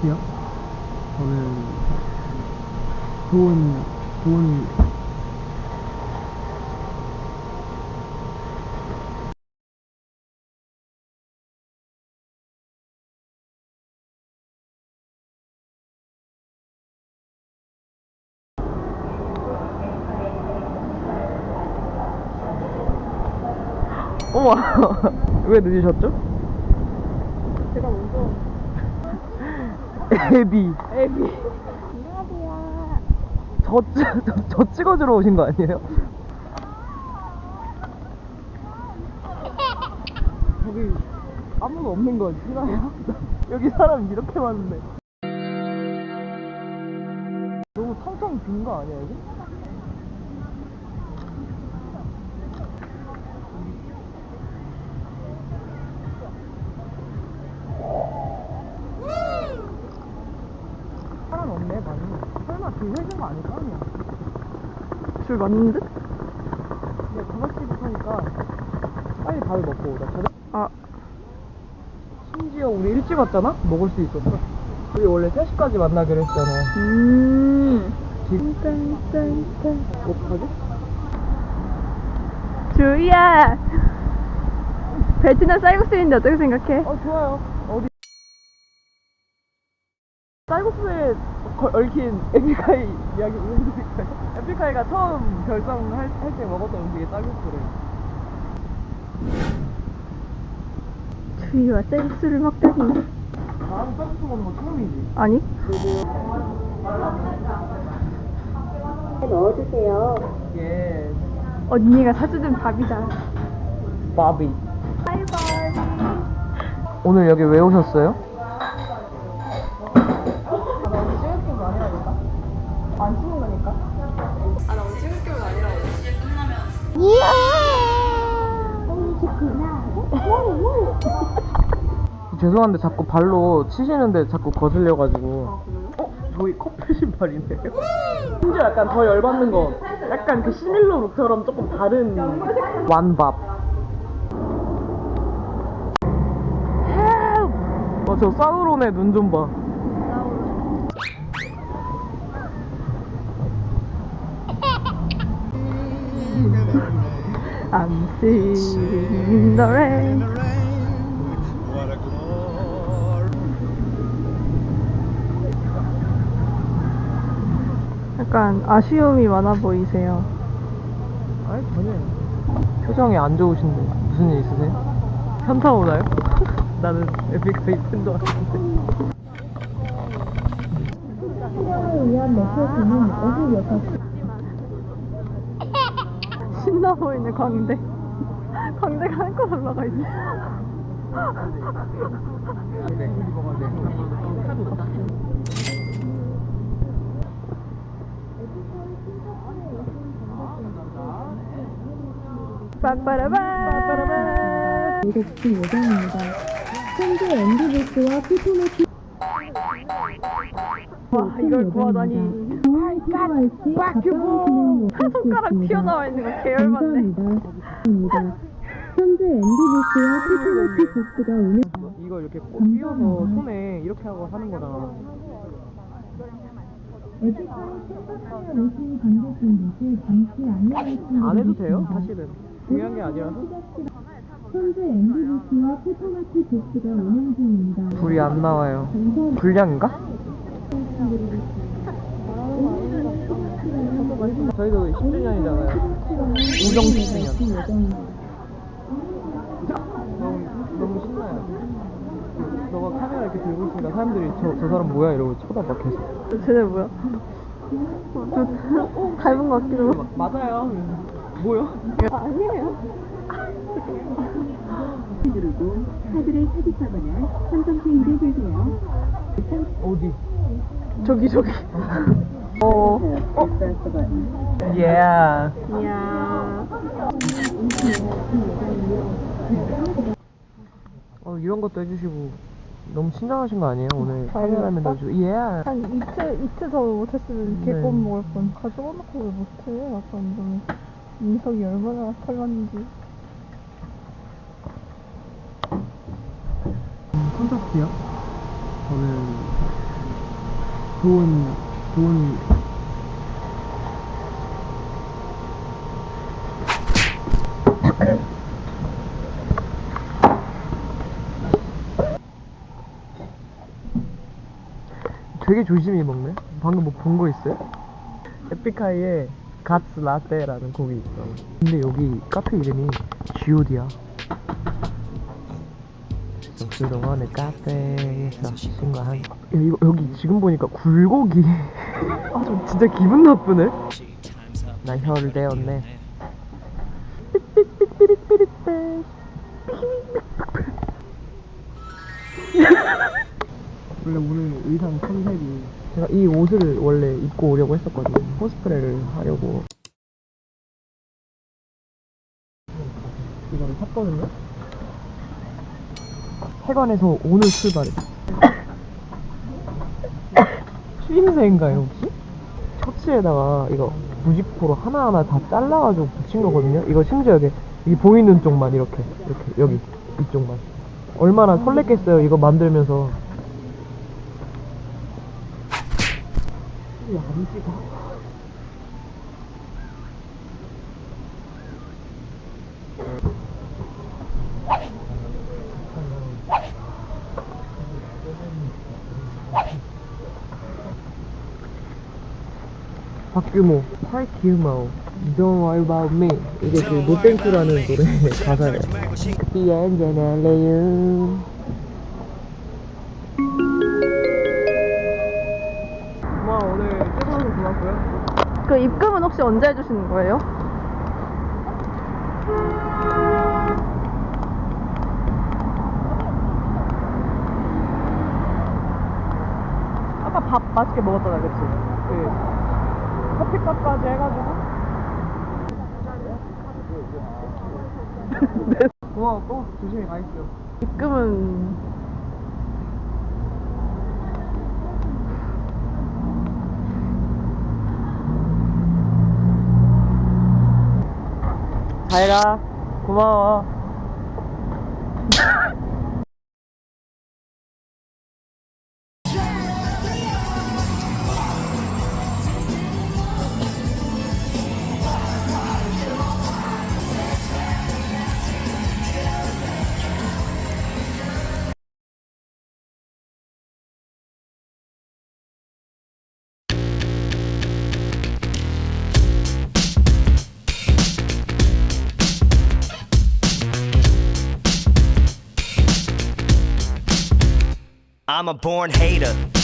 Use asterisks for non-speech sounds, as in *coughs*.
컨셉이요? 저는 좋은 좋은 *laughs* 어머 *laughs* 왜 늦으셨죠? 제가 먼저 애비 애비 안녕하세요 저, 찍- 저, 저 찍어주러 오신 거 아니에요? 저기 아무도 없는 거 싫어요? 여기 사람 이렇게 많은데 너무 텅텅 빈 거 아니야 여기? 사람 없네 많이 설마 줄 세준 거 아닐까? 그냥 줄 맞는 듯? 근데 5시부터 하니까 빨리 밥을 먹고 오자 저녁 아 심지어 우리 일찍 왔잖아? 먹을 수 있었어 우리 원래 3시까지 만나기로 했잖아 음. 지금 딴딴딴. 어떡하지? 주희야. 베트남 쌀국수인데 어떻게 생각해? 어 좋아요 어디 쌀국수에 거- 얽힌 에픽하이 이야기 해드릴까요? 에픽하이가 처음 결성할 할 때 먹었던 음식이 쌀국수래 주희와 쌀국수를 먹다니. 나랑 쌀국수 먹는 거 처음이지 아니? 넣어주세요. 예 언니가 사주는 밥이다. 바비 바이바이. 오늘 여기 왜 오셨어요? 죄송한데 자꾸 발로 치시는데 자꾸 거슬려가지고. 어? 저희 커플 신발이네요. 심지어 약간 더 열받는 거. 약간 그 시밀러 룩처럼 조금 다른 완밥. 어, 저 사우론의 눈 좀 봐. I'm singing in the rain. What a glory. 약간 아쉬움이 많아 보이세요. 아니, 전혀. 표정이 안 좋으신데. 무슨 일 있으세요? 현타 오나요? *laughs* 나는 에픽하이 팬도 아닌데. 신나 보이네 광대. *laughs* 광대가 한껏 올라가 있네. 빠빠라바. 예정입니다. 현재 MDBS와 피톤의 와 이걸 구하다니. 가까운 진행 한 손가락 튀어나와 있는 거 계열받네. 감사합니다. 현재 MDBS와 피톤의 부스가 운영 이걸 이렇게 꼭 띄워서 손에 이렇게 하고 하는 안내말씀 안 해도 돼요, 사실은. 중요한 게 아니라서. 현재 MDBS와 피톤아티 부스가 운영 중입니다. 불이 안 나와요. 불량인가? 저희도 10주년이잖아요. 우정 10주년. 너무, 너무 신나요. 너가 카메라 이렇게 들고 있으니까 사람들이 저, 저 사람 뭐야? 이러고 쳐다봐, 계속. 쟤네 뭐야? 저 닮은 것 같기도 하고. 막, 맞아요. 뭐요? 아니에요. 누르고 카드를 삽입하거나 삼성 페이를 주세요. 어디? 저기 저기. *laughs* 어. 어? 예. 이야. 어, 이런 것도 해주시고 너무 친절하신 거 아니에요? 오늘 먹었어? 넣어주고 예. 한 이틀 이틀 더 못했으면 네. 개껌 먹을 뻔. 가져가 놓고 왜 못해? 약간 좀 인석이 얼마나 털났는지. 콘서트요? 저는 좋은 좋은 되게 조심히 먹네. 방금 뭐 본 거 있어요? 에픽하이에 갓스 라떼라는 곡이 있어. 근데 여기 카페 이름이 G.O.D야. 그동안의 카페에서 친구한 야, 이거 여기 지금 보니까 굴곡이 *laughs* 아, 좀 진짜 기분 나쁘네. 나 혀를 대었네. 원래 오늘 의상 컨셉이 제가 이 옷을 원래 입고 오려고 했었거든요. 코스프레를 하려고. 이거를 샀거든요. 세관에서 오늘 출발했어. *coughs* 추임새인가요 혹시? 셔츠에다가 이거 무지코로 하나하나 다 잘라가지고 붙인 거거든요. 이거 심지어 이게 이 보이는 쪽만 이렇게 이렇게 여기 이쪽만. 얼마나 설렜겠어요 이거 만들면서. 안 찍어. 박규모, 팔기우마오, Don't worry about me. 이게 그 노땡큐라는 노래 *laughs* 가사예요. End generation. 엄마 오늘 퇴근해서 좋았고요. 그 입금은 혹시 언제 해주시는 거예요? 아까 밥 맛있게 먹었잖아, 그치? 그 커피값까지 해가지고. 고마워, 또 조심히 가 있어. 입금은 잘 가. 고마워. I'm a born hater.